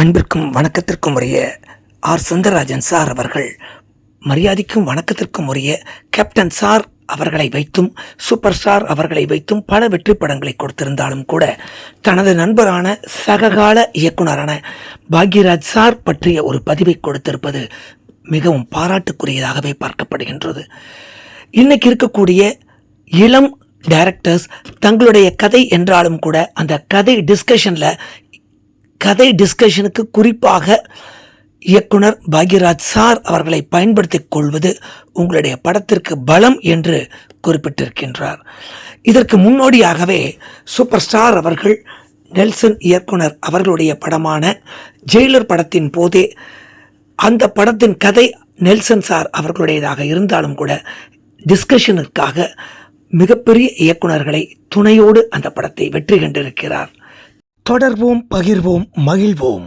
அன்பிற்கும் வணக்கத்திற்கும் உரிய R. Sundararajan sir அவர்கள் மரியாதைக்கும் வணக்கத்திற்கும் உரிய கேப்டன் சார் அவர்களை வைத்தும் சூப்பர் ஸ்டார் அவர்களை வைத்தும் பல வெற்றி படங்களை கொடுத்திருந்தாலும் கூட தனது நண்பரான சககால இயக்குனரான பாக்யராஜ் சார் பற்றிய ஒரு பதிவை கொடுத்திருப்பது மிகவும் பாராட்டுக்குரியதாகவே பார்க்கப்படுகின்றது. இன்னைக்கு இருக்கக்கூடிய இளம் டைரக்டர்ஸ் தங்களுடைய கதை என்றாலும் கூட அந்த கதை டிஸ்கஷனில் கதை டிஸ்கஷனுக்கு குறிப்பாக இயக்குனர் பாக்யராஜ் சார் அவர்களை பயன்படுத்திக் கொள்வது உங்களுடைய படத்திற்கு பலம் என்று குறிப்பிட்டிருக்கின்றார். இதற்கு முன்னோடியாகவே சூப்பர் ஸ்டார் அவர்கள் நெல்சன் இயக்குனர் அவர்களுடைய படமான ஜெயிலர் படத்தின் போதே அந்த படத்தின் கதை நெல்சன் சார் அவர்களுடையதாக இருந்தாலும் கூட டிஸ்கஷனுக்காக மிகப்பெரிய இயக்குனர்களை துணையோடு அந்த படத்தை வெற்றி கண்டிருக்கிறார். தொடர்வோம் பகிர்வோம் மகிழ்வோம்.